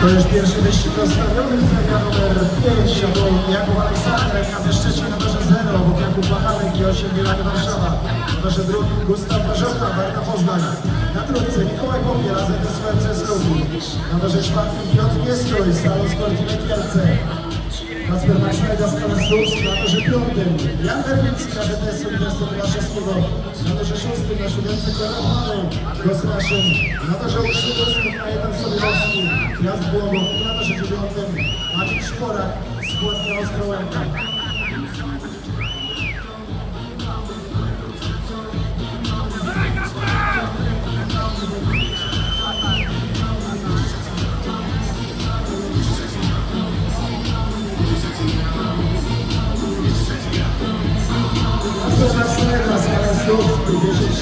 To już pierwszy wyścig rozstawiony, premia numer 5, albo Jakub Aleksander, KP Szczecin na torze 0, obok Jakub Wachanek i 8 Bielak Warszawa. Na torze drugim Gustaw Warzoka, Warta Poznań. Na trójce Mikołaj Popiel, AZS WMC Skoki. Na torze czwartym Piotr Niestrój, Salon Sportiwy Kielce. Kasper Maxnajda z Słupsk na torze piątym. Jan Werbicki na ZS Uniwersytetu Warszawskiego. Na torze szóstym na siódemce Konrad Głos naszym. Na torze ósmym na jeden Sobierowski. Gwiazd Głową. Torze dziewiątym Maciej Szporak z Płotnia Ostrołęka. Z Słupsk.